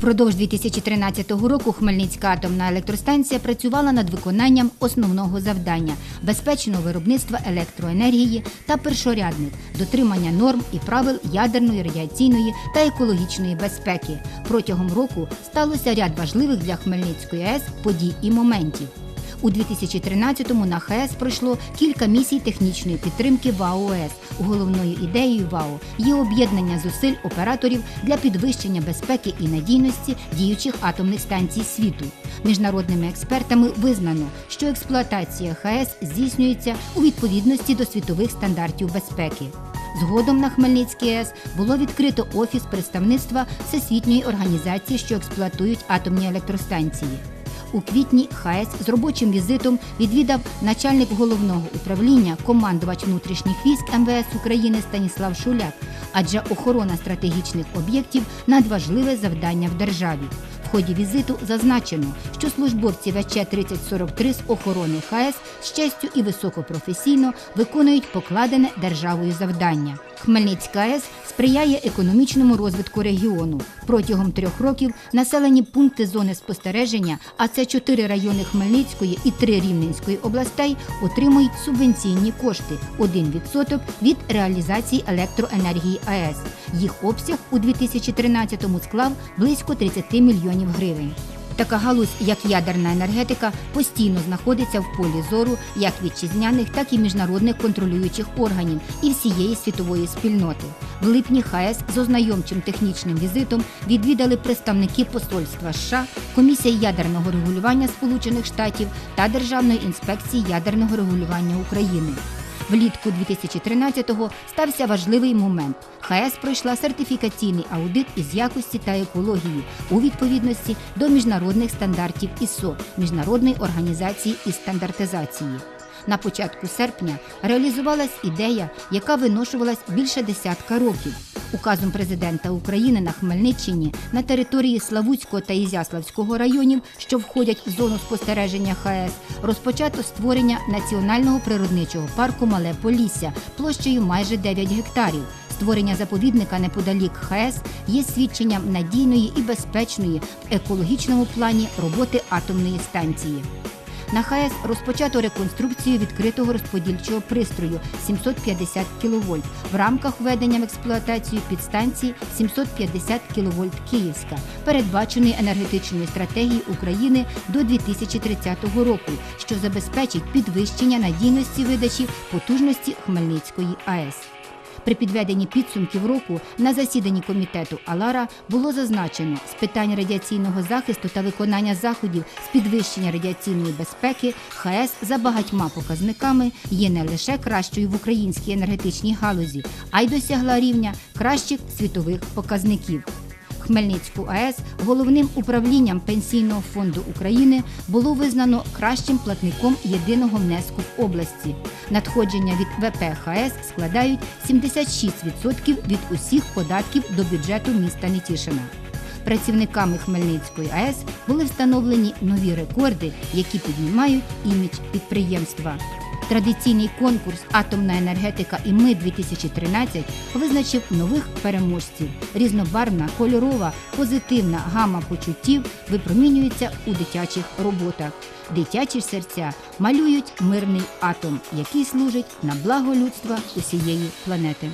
Впродовж 2013 року Хмельницька атомна електростанція працювала над виконанням основного завдання безпечного виробництва електроенергії та першорядних дотримання норм і правил ядерної, радіаційної та екологічної безпеки. Протягом року сталося ряд важливих для Хмельницької АЕС подій і моментів. У 2013-му на ХАЕС пройшло кілька місій технічної підтримки ВАО. Головною ідеєю ВАО є об'єднання зусиль операторів для підвищення безпеки і надійності діючих атомних станцій світу. Міжнародними експертами визнано, що експлуатація ХАЕС здійснюється у відповідності до світових стандартів безпеки. Згодом на Хмельницькій АЕС було відкрито офіс представництва Всесвітньої організації, що експлуатують атомні електростанції. У квітні ХАЕС з робочим візитом відвідав начальник головного управління, командувач внутрішніх військ МВС України Станіслав Шуляк, адже охорона стратегічних об'єктів надважливе завдання в державі. В ході візиту зазначено, що службовці ВЧ 3043 з охорони ХАЕС з честю і високопрофесійно виконують покладене державою завдання. Хмельницька АЕС сприяє економічному розвитку регіону. Протягом трьох років населені пункти зони спостереження, а це чотири райони Хмельницької і три Рівненської областей, отримують субвенційні кошти 1% від реалізації електроенергії АЕС. Їх обсяг у 2013-му склав близько 30 мільйонів гривень. Така галузь, як ядерна енергетика, постійно знаходиться в полі зору як вітчизняних, так і міжнародних контролюючих органів і всієї світової спільноти. В липні ХАЕС з ознайомчим технічним візитом відвідали представники посольства США, комісія ядерного регулювання Сполучених Штатів та Державної інспекції ядерного регулювання України. Влітку 2013-го стався важливий момент. ХАЕС пройшла сертифікаційний аудит із якості та екології у відповідності до міжнародних стандартів ІСО Міжнародної організації із стандартизації. На початку серпня реалізувалась ідея, яка виношувалась більше десятка років. Указом президента України на Хмельниччині на території Славутського та Ізяславського районів, що входять в зону спостереження ХАЕС, розпочато створення національного природничого парку Мале Полісся площею майже 9 гектарів. Створення заповідника неподалік ХАЕС є свідченням надійної і безпечної в екологічному плані роботи атомної станції. На ХАЕС розпочато реконструкцію відкритого розподільчого пристрою 750 кВт в рамках введення в експлуатацію підстанції 750 кВт Київська, передбаченої енергетичної стратегії України до 2030 року, що забезпечить підвищення надійності видачі потужності Хмельницької АЕС. При підведенні підсумків року на засіданні комітету Алара було зазначено з питань радіаційного захисту та виконання заходів з підвищення радіаційної безпеки ХАЕС за багатьма показниками є не лише кращою в українській енергетичній галузі, а й досягла рівня кращих світових показників. Хмельницьку АЕС головним управлінням Пенсійного фонду України було визнано кращим платником єдиного внеску в області. Надходження від ВП ХАЕС складають 76% від усіх податків до бюджету міста Нетішина. Працівниками Хмельницької АЕС були встановлені нові рекорди, які піднімають імідж підприємства. Традиційний конкурс Атомна енергетика і ми 2013 визначив нових переможців. Різнобарвна, кольорова, позитивна гама почуттів випромінюється у дитячих роботах. Дитячі серця малюють мирний атом, який служить на благо людства усієї планети.